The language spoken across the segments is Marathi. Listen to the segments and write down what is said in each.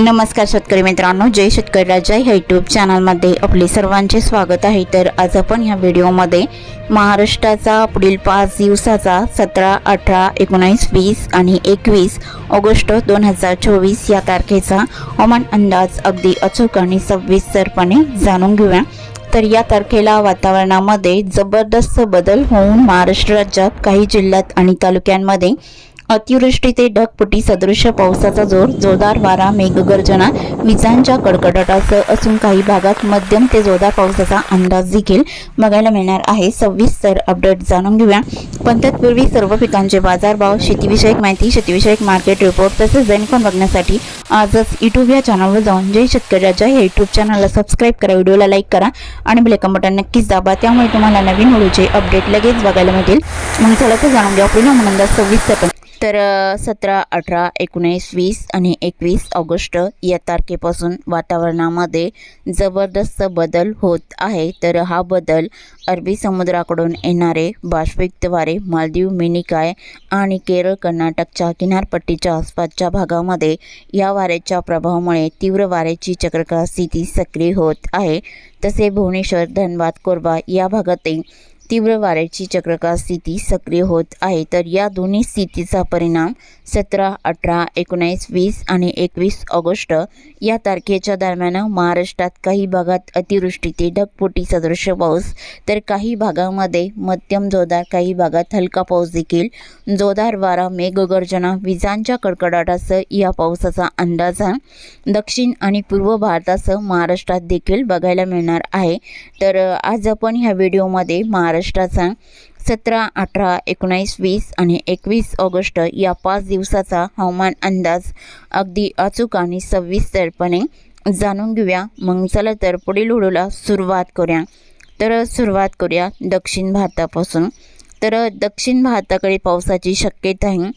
नमस्कार शेतकरी मित्रांनो जय शेतकरी राजा ह्या यूट्यूब चॅनलमध्ये आपले सर्वांचे स्वागत आहे. तर आज आपण ह्या व्हिडिओमध्ये महाराष्ट्राचा पुढील पाच दिवसाचा सतरा अठरा एकोणीस वीस आणि एकवीस ऑगस्ट दोन हजार चोवीस या तारखेचा हवामान अंदाज अगदी अचूक आणि सविस्तरपणे जाणून घेऊया. तर या तारखेला वातावरणामध्ये जबरदस्त बदल होऊन महाराष्ट्र राज्यात काही जिल्ह्यात आणि तालुक्यांमध्ये अतिवृष्टी ते ढगपुटी सदृश पावसाचा जोर जोरदार वारा मेघगर्जना विजांच्या कडकडाटासह असून काही भागात मध्यम ते जोरदार पावसाचा अंदाज देखील बघायला मिळणार आहे. सविस्तर अपडेट जाणून घेऊया. पण तत्पूर्वी सर्व पिकांचे बाजारभाव शेतीविषयक माहिती शेतीविषयक मार्केट रिपोर्ट तसेच दैनिकन बघण्यासाठी आजच युट्यूब या चॅनलवर जाऊन जय शेतकऱ्याच्या या युट्यूब चॅनलला सबस्क्राईब करा व्हिडिओला लाईक करा आणि बेलेकन बटन नक्कीच दाबा. त्यामुळे तुम्हाला नवीन व्हिडिओचे अपडेट लगेच बघायला मिळतील. मग चला तर जाणून घ्या पुढील सव्वीस सविस्तर तर सतरा अठरा एकोणीस वीस आणि एकवीस ऑगस्ट या तारखेपासून वातावरणामध्ये जबरदस्त बदल होत आहे. तर हा बदल अरबी समुद्राकडून येणारे बाष्पिकद्वारे मालदीव मिनिकाय आणि केरळ कर्नाटकच्या किनारपट्टीच्या आसपासच्या भागामध्ये या वाऱ्याच्या प्रभावामुळे तीव्र वाऱ्याची चक्रकार स्थिती सक्रिय होत आहे. तसे भुवनेश्वर धनबाद कोरबा या भागातही तीव्र वाऱ्याची चक्रकार स्थिती सक्रिय होत आहे. तर या दोन्ही स्थितीचा परिणाम सतरा अठरा एकोणीस वीस आणि एकवीस ऑगस्ट या तारखेच्या दरम्यान महाराष्ट्रात काही भागात अतिवृष्टी ते ढगफुटी सदृश पाऊस. तर काही भागामध्ये मध्यम जोरदार काही भागात हलका पाऊस देखील. जोरदार वारा मेघगर्जना विजांच्या कडकडाटासह या पावसाचा अंदाज दक्षिण आणि पूर्व भारतासह महाराष्ट्रात देखील बघायला मिळणार आहे. तर आज आपण ह्या व्हिडिओमध्ये महाराष्ट्राचा सतरा अठरा एकोणीस वीस आणि एकवीस ऑगस्ट या पाच दिवसाचा हवामान अंदाज अगदी अचूक आणि सविस्तरपणे जाणून घेऊया. मग चला तर पुढील व्हिडिओला सुरुवात करूया. तर सुरुवात करूया दक्षिण भारतापासून. तर दक्षिण भारताकडे पावसाची शक्यता आहे.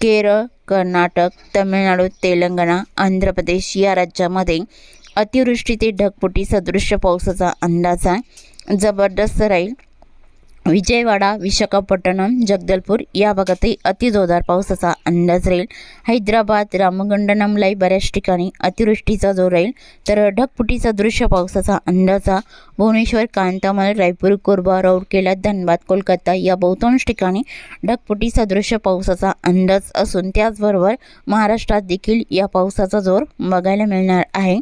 केरळ कर्नाटक तमिळनाडू तेलंगणा आंध्र प्रदेश या राज्यामध्ये अतिवृष्टी ते ढगपुटी सदृश्य पावसाचा अंदाज आहे. जबरदस्त राहील. विजयवाडा विशाखापट्टणम जगदलपूर या भागातही अतिजोरदार पावसाचा अंदाज राहील. हैदराबाद रामगंडनमलाही बऱ्याच ठिकाणी अतिवृष्टीचा जोर राहील. तर ढगफुटीचा दृश्य पावसाचा अंदाजा भुवनेश्वर कांतामल रायपूर कोरबा राऊरकेला धनबाद कोलकाता या बहुतांश ठिकाणी ढगफुटीचा दृश्य पावसाचा अंदाज असून त्याचबरोबर महाराष्ट्रात देखील या पावसाचा जोर बघायला मिळणार आहे.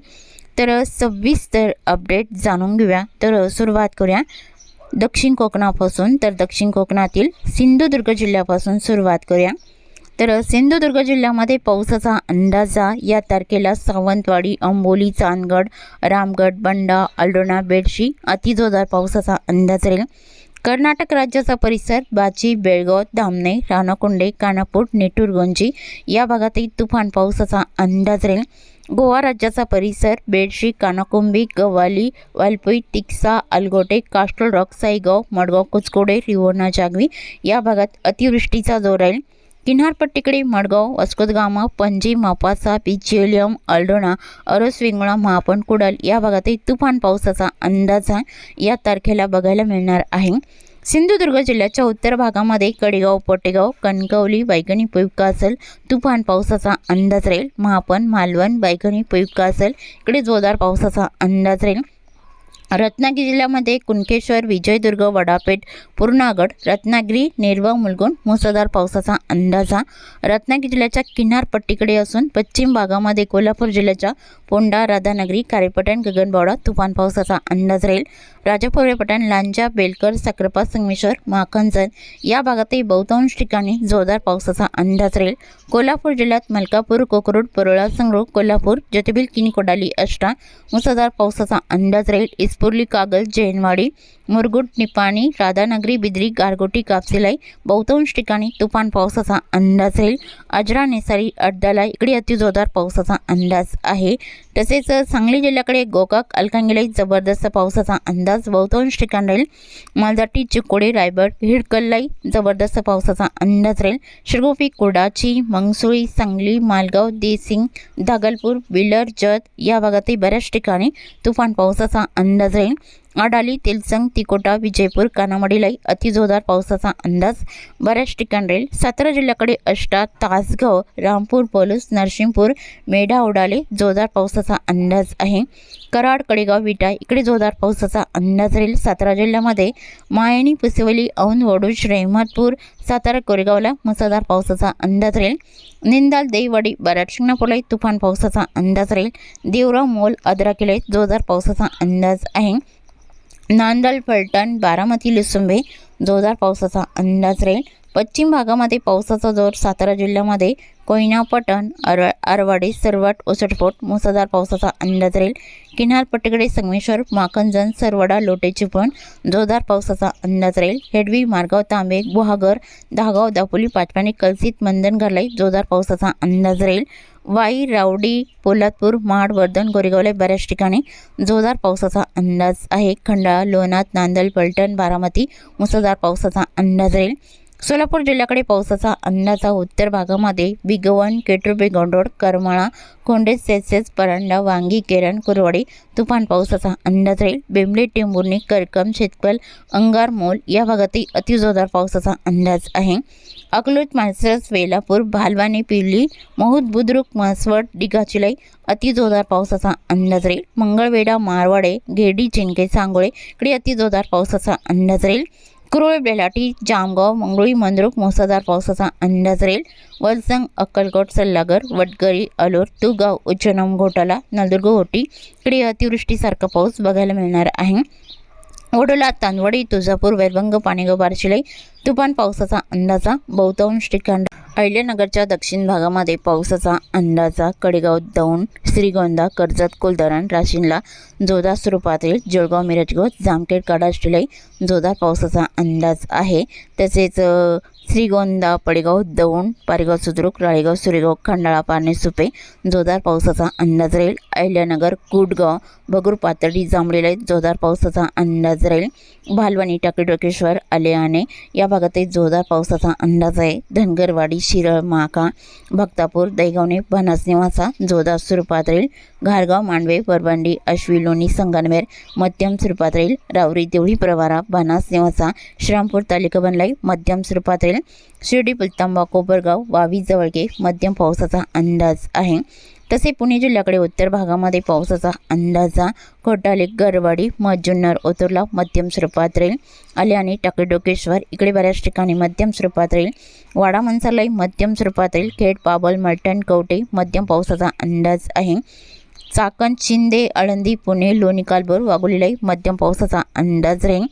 तर सविस्तर अपडेट जाणून घेऊया. तर सुरुवात करूया. दक्षिण कोकणापासून तर दक्षिण कोकणातील सिंधुदुर्ग जिल्ह्यापासून सुरुवात करूया. तर सिंधुदुर्ग जिल्ह्यामध्ये पावसाचा अंदाजा या तारखेला सावंतवाडी अंबोली चांदगड रामगड बंडा अल्डोणा बेडशी अतिजोरदार पावसाचा अंदाज राहील. कर्नाटक राज्याचा परिसर बाची बेळगाव धामणे राणाकुंडे कानापूर नेटूरगंजी या भागातही तुफान पावसाचा अंदाज राहील. गोवा राज्याचा परिसर बेडशी कानाकुंबी गव्वाली वालपुई तिक्सा अलगोटे कास्टल रॉक साईगाव मडगाव कुचकोडे रिवोना जागवी या भागात अतिवृष्टीचा जोर राहील. किनारपट्टीकडे मडगाव वास्कोदगामा पणजी मापासा पिचेलियम अल्डोणा अरस वेंगुळा महापण कुडाल या भागातही तुफान पावसाचा अंदाज या तारखेला बघायला मिळणार आहे. सिंधुदुर्ग जिल्ह्याच्या उत्तर भागामध्ये कडेगाव पोटेगाव कणकवली बैगणी उपयुक्त असेल तुफान पावसाचा अंदाज राहील. महापण मालवण बैगणी उपयुक्त असेल इकडे जोरदार पावसाचा अंदाज राहील. रत्नागिरी जिल्ह्यामध्ये कुणकेश्वर विजयदुर्ग वडापेठ पूर्णागड रत्नागिरी नेरवा मुलगुण मुसळधार पावसाचा अंदाजा. रत्नागिरी जिल्ह्याच्या किनारपट्टीकडे असून पश्चिम भागामध्ये कोल्हापूर जिल्ह्याच्या पोंडा राधानगरी कारेपटण गगनबावडा तुफान पावसाचा अंदाज राहील. राजापूर पटण लांजा बेलकर साखरपा संगमेश्वर माखनजन या भागातही बहुतांश ठिकाणी जोरदार पावसाचा अंदाज राहील. कोल्हापूर जिल्ह्यात मलकापूर कोकरूड परोळा संग्रोह कोल्हापूर ज्योतिबिल किनीकोडाली अष्टा मुसळधार पावसाचा अंदाज राहील. નાગપુર લી કાગઝ જૈનવાડી मुरगुड निपाणी राधानगरी बिद्री गारगोटी कापसिलाई बहुतांश ठिकाणी तुफान पावसाचा अंदाज राहील. अजरा नेसारी अड्डाला इकडे अतिजोरदार पावसाचा अंदाज आहे. तसेच सांगली जिल्ह्याकडे गोकाक अलकांगिलाई जबरदस्त पावसाचा अंदाज बहुतांश ठिकाण राहील. मालदाटी चिकोडे रायगड हिडकल्लाई जबरदस्त पावसाचा अंदाज राहील. शिरगोपी कोडाची मंगसुळी सांगली मालगाव देसिंग दागलपूर बिलर जत या भागातही बऱ्याच ठिकाणी तुफान पावसाचा अंदाज राहील. आडाली तेलसंग तिकोटा विजयपूर कानामडीलाही अतिजोरदार पावसाचा अंदाज. बऱ्याच ठिकाणी राहील. सातारा जिल्ह्याकडे अष्टा तासगाव रामपूर पलूस नरसिंहपूर मेढा उडाले जोरदार पावसाचा अंदाज आहे. कराड कडेगाव विटा इकडे जोरदार पावसाचा अंदाज राहील. सातारा जिल्ह्यामध्ये मायणी पुसेवली औंध वडूज रेहमतपूर सातारा कोरेगावला मुसळधार पावसाचा अंदाज राहील. निंदाल देईवाडी बऱ्याच शिंगणापूरलाही तुफान पावसाचा अंदाज राहील. देवराव मोल अद्राकिलाही जोरदार पावसाचा अंदाज आहे. नांदल फलटण बारामती लुसुंबे जोरदार पावसाचा अंदाज राहील. पश्चिम भागामध्ये पावसाचा जोर सातारा जिल्ह्यामध्ये कोयना पटण अर आरवाडी सरवाट ओसटपोट मुसळधार पावसाचा अंदाज राहील. किनारपट्टीकडे संगमेश्वर माकंजन सरवडा लोटे पण जोरदार पावसाचा अंदाज राहील. हेडवी मारगाव तांबे गुहागर दहागाव दापोली पाचपाणी कलसित मंदन घालाई जोरदार पावसाचा अंदाज राहील. वाई रावडी पोलादपूर महाड वर्धन गोरेगावला बऱ्याच ठिकाणी जोरदार पावसाचा अंदाज आहे. खंडाळा लोणात नांदल पलटण बारामती मुसळधार पावसाचा अंदाज राहील. सोलापूर जिल्ह्याकडे पावसाचा अन्नाचा उत्तर भागामध्ये बिगवण केटरुपे गोंडोड करमाळा कोंडेज सेसेस परांडा वांगी केरण कुरवाडी तुफान पावसाचा अंदाज राहील. बेंबले टेंबुर्णी करकम शेतकल अंगार मोल या भागातही अतिजोरदार पावसाचा अंदाज आहे. अकलूज माणसरस वेलापूर भालवानी पिवली महूद बुद्रुक मासवड डिगाचिलाई अतिजोरदार पावसाचा अंदाज राहील. मंगळवेढा मारवाडे गेडी चिंके सांगोळे इकडे अतिजोरदार पावसाचा अंदाज राहील. कुरुळ बेलाटी जामगाव मंगळी मंद्रुक मुसळधार पावसाचा अंदाज राहील. वलसंग अक्कलकोट सल्लागर वडगरी अलोर तुगाव उच्चनम घोटाला नंदुर्ग होटी इकडे अतिवृष्टीसारखा पाऊस बघायला मिळणार आहे. ओडोला तांदवडी तुळजापूर वैरभंग पाणीगाव बारशिलाई तुफान पावसाचा अंदाजा बहुतांश ठिकाण अहिल्यानगरच्या दक्षिण भागामध्ये पावसाचा अंदाजा कडेगाव दौंड श्रीगोंदा कर्जत कुलधरण राशीनला जोरदार स्वरूपातील जळगाव मिरजगाव जामखेड काडाष्टीलाही जोरदार पावसाचा अंदाज आहे. तसेच श्रीगोंदा पडेगाव दौंड पारेगाव सुद्रुक राळेगाव सुरेगाव खंडाळा पारणे सुपे जोरदार पावसाचा अंदाज राहील अहिल्यानगर कुडगाव भगूर पातळी जांभळीला जोरदार पावसाचा अंदाज राहील भालवानी टाकेडोकेश्वर आलेआणे या भागातही जोरदार पावसाचा अंदाज आहे धनगरवाडी शिरळ माका भक्तापूर दैगावणे भनासनिवासा जोरदार स्वरूपात राहील घारगाव मांडवे परबांडी अश्वी लोणी संगनमेर मध्यम स्वरूपात राहील रावरी देवळी प्रवारा बनास निवासा श्रामपूर तालुका बनलाई मध्यम स्वरूपात राहील शिर्डी पुलतांबा कोपरगाव वावी जवळगे मध्यम पावसाचा अंदाज आहे. तसे पुणे जिल्ह्याकडे उत्तर भागामध्ये पावसाचा अंदाजा कोटाले गरवाडी मजुन्नर ओतुर्ला मध्यम स्वरूपात राहील. आल्याने टाकेडोकेश्वर इकडे बऱ्याच ठिकाणी मध्यम स्वरूपात राहील. वाडा मनसरलाई मध्यम स्वरूपात राहील. खेड पाबल मलटण कवटे मध्यम पावसाचा अंदाज आहे. चाकण शिंदे आळंदी पुणे लोणी कालभोर वाघोलीलाही मध्यम पावसाचा अंदाज राहील.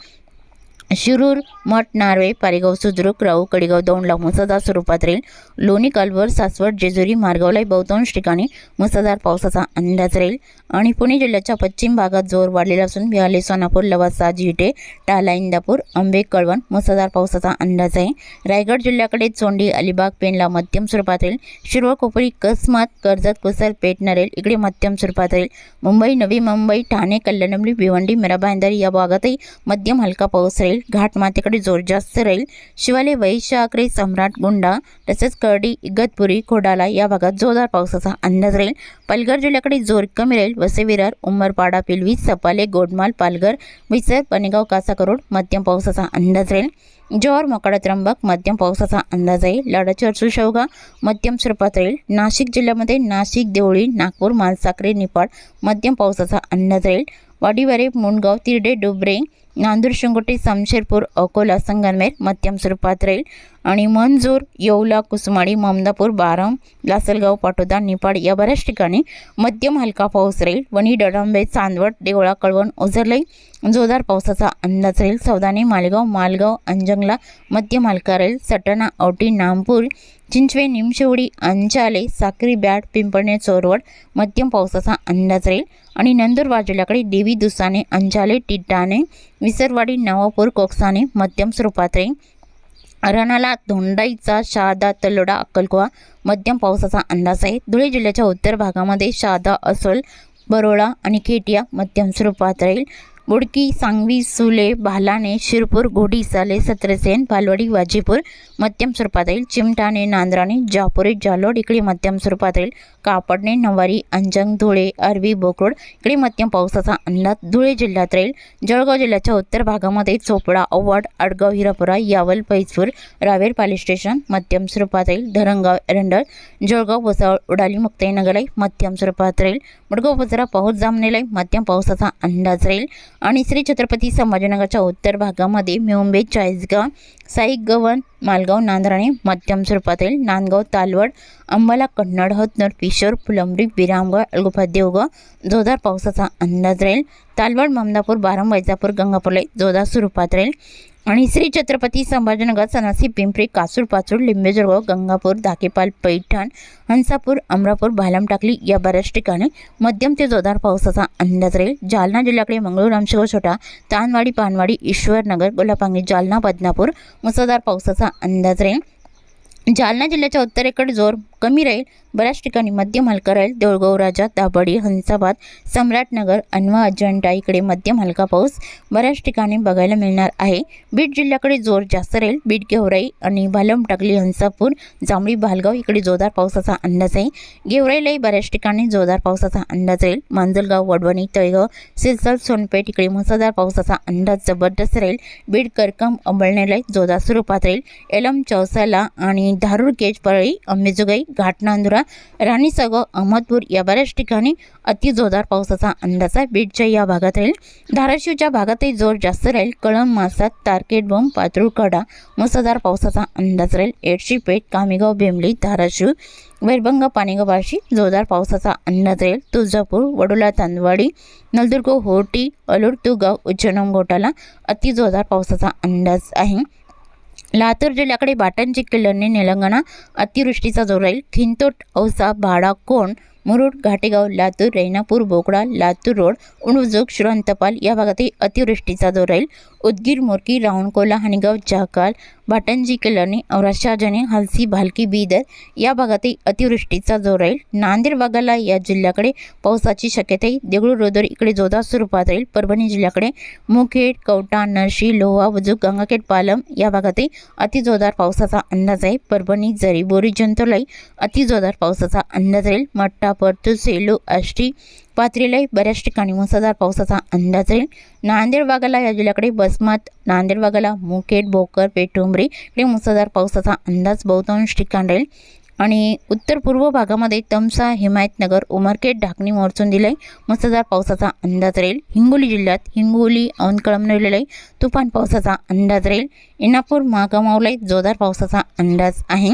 शिरूर मठ नारवे पारेगाव सुद्रुक राऊ कडेगाव दौंडला मुसळधार स्वरूपात राहील लोणी कालवर सासवड जेजुरी मार्गावलाही बहुतांश ठिकाणी मुसळधार पावसाचा अंदाज राहील. आणि पुणे जिल्ह्याच्या पश्चिम भागात जोर वाढलेला असून बिहाले सोनापूर लवासा जिटे टाला इंदापूर आंबे कळवण मुसळधार पावसाचा अंदाज आहे. रायगड जिल्ह्याकडे चोंडी अलिबाग पेनला मध्यम स्वरूपात राहील शिरवळ कोपरी कसमत कर्जत कुसर पेठ नरेल इकडे मध्यम स्वरूपात राहील मुंबई नवी मुंबई ठाणे कल्याणमली भिवंडी मिराबांधारी या भागातही मध्यम हलका पाऊस राहील. घाट मातेकडे जोर जास्त राहील. शिवाले वैशाखरे सम्राट गुंडा तसेच करडी इगतपुरी खोडाला या भागात जोरदार पावसाचा अंदाज राहील. पालघर जिल्ह्याकडे जोर कमी राहील. वसेविरार उमरपाडा पिलवी सपाले गोडमाल पालघर विसर पनेगाव कासाकरोड मध्यम पावसाचा अंदाज राहील. जव्हार मोकाडा त्र्यंबक मध्यम पावसाचा अंदाज आहे लाडाची अडसू मध्यम स्वरूपात राहील. नाशिक जिल्ह्यामध्ये नाशिक देवळी नागपूर मालसाखरे निपाड मध्यम पावसाचा अंदाज राहील. वाडीवारे मुंडगाव तिरडे डुबरे नांदूर शिंगोटी समशेरपूर अकोला संगनमेर मध्यम स्वरूपात राहील आणि मंजूर येवला कुसमाडी ममदापूर बारम लासलगाव पाटोदा निपाड या बऱ्याच ठिकाणी मध्यम हलका पाऊस राहील. वणी डडांबे चांदवड देवळा कळवण ओझरलाई जोरदार पावसाचा अंदाज राहील. सौदाने मालेगाव मालगाव अंजंगला मध्यम हलका राहील. सटाणा औटी नामपूर चिंचवे निमशेवडी अंचाले साक्री बॅट पिंपळणे चोरवड मध्यम पावसाचा अंदाज राहील. आणि नंदुरबार जिल्ह्याकडे देवी दुसाने अंचाले टिटाणे विसरवाडी नवापूर कोकसाने मध्यम स्वरूपात राहील रणाला धोंडाईचा शहादा तलोडा अक्कलकोवा मध्यम पावसाचा अंदाज आहे. धुळे जिल्ह्याच्या उत्तर भागामध्ये शहादा असोल बरोळा आणि खेटिया मध्यम स्वरूपात राहील. बुडकी सांगवी सुले भालाने शिरपूर घोडी साले सत्रसेन भालवडी वाजीपूर मध्यम स्वरूपात येईल चिमटाणे नांद्राणे जापुरी जालोड इकडे मध्यम स्वरूपात येईल कापडणे नवारी अंजंग धुळे अरबी बोकरोड इकडे मध्यम पावसाचा अंदाज धुळे जिल्ह्यात राहील जळगाव जिल्ह्याच्या उत्तर भागामध्ये चोपडा अव्वाड आडगाव हिरापुरा यावल पैसपूर रावेर पाली स्टेशन मध्यम स्वरूपात राहील धरणगाव एरंडळ जळगाव भुसावळ उडाली मुक्ताईनगरलाई मध्यम स्वरूपात राहील मुडगाव बाजारा पाऊस जामनेलाई मध्यम पावसाचा अंदाज राहील. आणि श्री छत्रपती संभाजीनगरच्या उत्तर भागामध्ये मुंबई चाळीसगाव साई गवन मालगाव नांदराणे मध्यम स्वरूपात राहील नांदगाव तालवड अंबाला कन्नड हतनर किशोर फुलंब्री विरामगाव अलगुफा देवगाव जोरदार पावसाचा अंदाज राहील. तालवड ममदापूर बारम वैजापूर गंगापूरला जोरदार स्वरूपात राहील. आणि श्री छत्रपती संभाजीनगर सनासी पिंपरी कासूर पाचूर लिंबेजळगाव गंगापूर धाकेपाल पैठण हंसापूर अमरापूर भालम टाकली या बऱ्याच ठिकाणी मध्यम ते जोरदार पावसाचा अंदाज राहील. जालना जिल्ह्याकडे मंगळूर रामशिव छोटा तानवाडी पानवाडी ईश्वरनगर गोलापांगी जालना बदनापूर मुसळधार पावसाचा अंदाज राहील. जालना जिल्ह्याच्या उत्तरेकडे जोर कमी राहील. बऱ्याच ठिकाणी मध्यम हलका राहील. देऊळगाव राजा दाभाडी हंसाबाद सम्राटनगर अनवा अजंठा इकडे मध्यम हलका पाऊस बऱ्याच ठिकाणी बघायला मिळणार आहे. बीड जिल्ह्याकडे जोर जास्त राहील. बीड गेवराई आणि भालम टाकली हंसापूर जांभळी भालगाव इकडे जोरदार पावसाचा अंदाज आहे. गेवराईलाही बऱ्याच ठिकाणी जोरदार पावसाचा अंदाज राहील. मांजलगाव वडवणी तळेगाव सिलसल सोनपेठ इकडे मुसळधार पावसाचा अंदाज जबरदस्त राहील. बीड करकम अंबळनेरला जोरदार स्वरूपात राहील. एलम चौसाला आणि धारूर केज परळी अंबेजोगाई घाटनांदुरा राणी अहमदपूर या बऱ्याच ठिकाणी अति जोरदार पावसाचा अंदाज आहे. बीडच्या या भागात राहील. धाराशिवच्या भागातही जोर जास्त राहील. कळम मासात तारकेट बोंब पातूळ कडा मुसळधार पावसाचा अंदाज राहील. एडशी पेठ कामेगाव बेंबली धाराशिव वैरभंग पाणीगाव बार्शी जोरदार पावसाचा अंदाज राहील. तुळजापूर वडोला तांदवाडी नलदुर्ग होटी अलूर तुगाव उज्जैन घोटाला अति जोरदार पावसाचा अंदाज आहे. लातूर जिल्ह्याकडे बाटांची किल्ल्याने निलंगणा अतिवृष्टीचा जोर राहील. खिंतोट औसा भाडा कोण मुरुड घाटेगाव लातूर रेणापूर बोकडा लातूर रोड उणुजोग श्रवंतपाल या भागातही अतिवृष्टीचा जोर राहील. उदगीर मोरकी रावणकोला हणगाव जहाकाल भाटंजी किल्लानी औराशाजने हलसी भालकी बीदर या भागातही अतिवृष्टीचा जोर राहील. नांदेड भागाला या जिल्ह्याकडे पावसाची शक्यता आहे. देगळूर रोदर इकडे जोरदार स्वरूपात राहील. परभणी जिल्ह्याकडे मुखेड कवटा नरशी लोहा बुजुक गंगाखेड पालम या भागातही अतिजोरदार पावसाचा अंदाज आहे. परभणी जरी बोरी जंतोलाई अतिजोरदार पावसाचा अंदाज राहील. मट्टा परतूर सेलू आष्टी पाथरीलाही बऱ्याच ठिकाणी मुसळधार पावसाचा अंदाज राहील. नांदेड भागाला या जिल्ह्याकडे बसमत नांदेड भागाला मुकेट भोकर पेटुंबरी इकडे मुसळधार पावसाचा अंदाज बहुतांश ठिकाण राहील. आणि उत्तर पूर्व भागामध्ये तमसा हिमायतनगर उमरखेड ढाकणी मोर्चून आहे मुसळधार पावसाचा अंदाज राहील. हिंगोली जिल्ह्यात हिंगोली औंधकळमनेरला तुफान पावसाचा अंदाज राहील. इनापूर महागामावलाही जोरदार पावसाचा अंदाज आहे.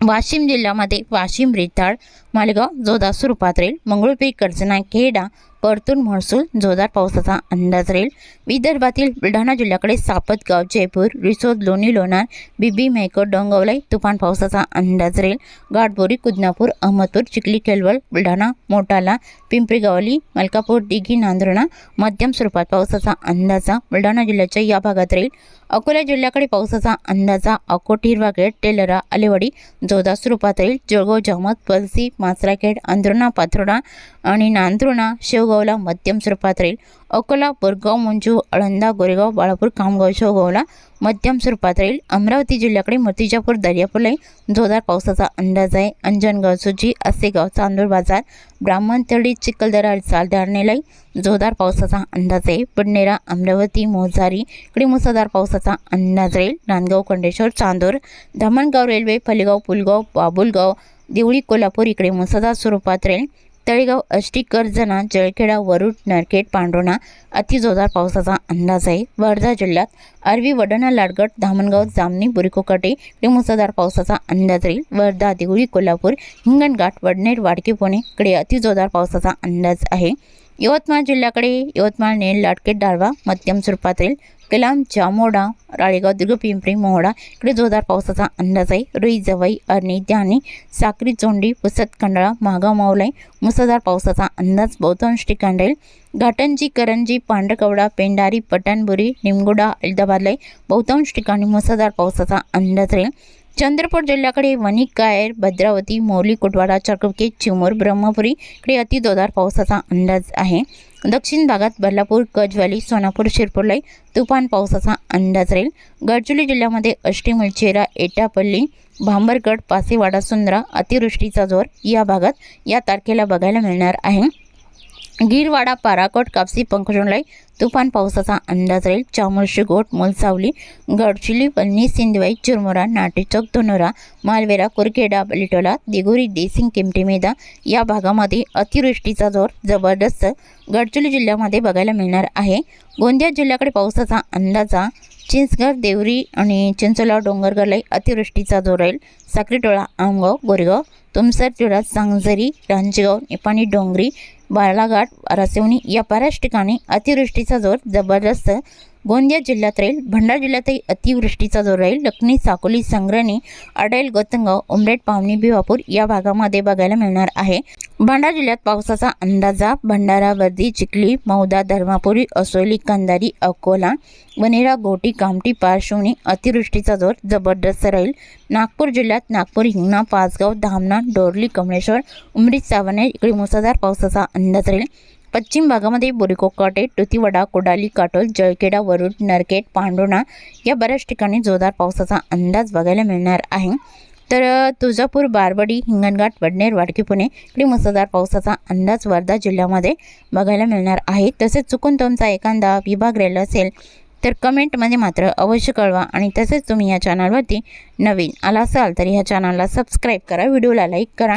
वाशिम जिल्ह्यामध्ये वाशिम रेताळ मालेगाव जोधा सुरपात्रेल राहील मंगळूरपीर कर्जना खेडा परतूर महसूल जोरदार पावसाचा अंदाज राहील. विदर्भातील बुलढाणा जिल्ह्याकडे सापतगाव जयपूर रिसोद लोणी लोणार बिबी मेहकर डोंगवलाई तुफान पावसाचा अंदाज राहील. गाठबोरी कुदनापूर अहमदपूर चिखली केलवल बुलढाणा मोटाला पिंपरी गावली मलकापूर दिघी नांदुर्णा मध्यम स्वरूपात पावसाचा अंदाजा बुलढाणा जिल्ह्याच्या या भागात राहील. अकोला जिल्ह्याकडे पावसाचा अंदाजा अकोट हिरवागेट टेलरा आलेवाडी जोरदार स्वरूपात राहील. जळगाव जहमत पलसी मासराखेड अंधरुणा पाथर्डा आणि नांदुर्णा शेवगावला मध्यम स्वरूपात राहील. अकोला बोरगाव मंजू आळंदा गोरेगाव बाळापूर खामगाव शेवगावला मध्यम स्वरूपात राहील. अमरावती जिल्ह्याकडे मूर्तिजापूर दर्यापूरलाही जोरदार पावसाचा अंदाज आहे. अंजनगाव सुजी आसेगाव चांदूर बाजार ब्राह्मणतळी चिखलदरा चालदारणेलाही जोरदार पावसाचा अंदाज आहे. पडनेरा अमरावती मोजारी इकडे मुसळधार पावसाचा अंदाज राहील. नांदगाव खंडेश्वर चांदूर धामणगाव रेल्वे फलेगाव पुलगाव बाबुलगाव देवळी कोल्हापूर इकडे मुसळधार स्वरूपात राहील. तळेगाव अष्टी कर्जना जळखेडा वरुड नरखेड पांडोणा अतिजोरदार पावसाचा अंदाज आहे. वर्धा जिल्ह्यात अरवी वडणा लाडगड धामणगाव जामणी बुरिकोकाटे इकडे मुसळधार पावसाचा अंदाज राहील. वर्धा देवळी कोल्हापूर हिंगणघाट वडनेर वाडकी पुणे इकडे अतिजोरदार पावसाचा अंदाज आहे. यवतमाळ जिल्ह्याकडे यवतमाळ नेल लाटकेट डाळवा मध्यम स्वरूपात राहील कलाम जामोडा राळेगाव दुर्गपिंपरी मोहडा इकडे जोरदार पावसाचा अंदाज आहे. रुई जवाई अरणी ध्याने साक्री चोंडी पुसत खंडाळा महागाव मावलाई मुसळधार पावसाचा अंदाज बहुतांश ठिकाण राहील. घाटंजी करंजी पांढरकवडा पेंडारी पटणबुरी निमगुडा अलदाबादलाई बहुतांश ठिकाणी मुसळधार पावसाचा अंदाज राहील. चंद्रपूर जिल्ह्याकडे वणी गायर भद्रावती मौली कुटवाडा चक्रके चिमूर ब्रह्मपुरी इकडे अतिदोदार पावसाचा अंदाज आहे. दक्षिण भागात बल्लापूर गजवाली सोनापूर शिरपूरलाई तुफान पावसाचा अंदाज राहील. गडचिरोली जिल्ह्यामध्ये अष्टी मुलचेरा एटापल्ली भांबरगड पासेवाडा सुंदरा अतिवृष्टीचा जोर या भागात या तारखेला बघायला मिळणार आहे. गिरवाडा पाराकोट कापसी पंकजोंडलाई तुफान पावसाचा अंदाज राहील. चामुळशी गोट मुलसावली गडचिली पन्नी सिंधवाई चुरमुरा नाटेचौक धनोरा मालवेरा कुरखेडा बलिटोला दिगोरी देसिंग किमटीमेदा या भागामध्ये अतिवृष्टीचा जोर जबरदस्त गडचिरोली जिल्ह्यामध्ये बघायला मिळणार आहे. गोंदिया जिल्ह्याकडे पावसाचा अंदाजा चिंचगड देवरी आणि चिंचोला डोंगरगडलाई अतिवृष्टीचा जोर राहील. साक्रीटोळा आमगाव गोरेगाव तुमसर जिल्ह्यात सांगझरी रांजगाव निपाणी डोंगरी बालाघाट रसवणी या बऱ्याच ठिकाणी अतिवृष्टीचा जोर जबरदस्त गोंदिया जिल्ह्यात राहील. भंडारा जिल्ह्यातही अतिवृष्टीचा जोर राहील. लखनी साकोली संग्रणी अडेल गोतंगाव उमरेड पावनी भिवापूर या भागामध्ये बघायला मिळणार आहे. भंडारा जिल्ह्यात पावसाचा अंदाजा भंडारा वर्दी चिखली मौदा धर्मापुरी असोली कंदारी अकोला वनेरा गोटी कामटी पारशिवनी अतिवृष्टीचा जोर जबरदस्त राहील. नागपूर जिल्ह्यात नागपूर हिंगणा पाचगाव धामणा डोरली कमळेश्वर उमरीत सावणे इकडे मुसळधार पावसाचा अंदाज राहील. पश्चिम भागामध्ये बोरिकोकाटे तुतीवडा कोडाली काटोल जळकेडा वरुड नरकेट पांडोणा या बऱ्याच ठिकाणी जोरदार पावसाचा अंदाज बघायला मिळणार आहे. तर तुळजापूर बारबडी हिंगणघाट वडनेर वाडकी पुणे इकडे मुसळधार पावसाचा अंदाज वर्धा जिल्ह्यामध्ये बघायला मिळणार आहे. तसेच चुकून तुमचा एखादा विभाग राहिला असेल तर कमेंटमध्ये मात्र अवश्य कळवा आणि तसेच तुम्ही या चॅनलवरती नवीन आला असाल तर ह्या चॅनलला सबस्क्राईब करा व्हिडिओला लाईक करा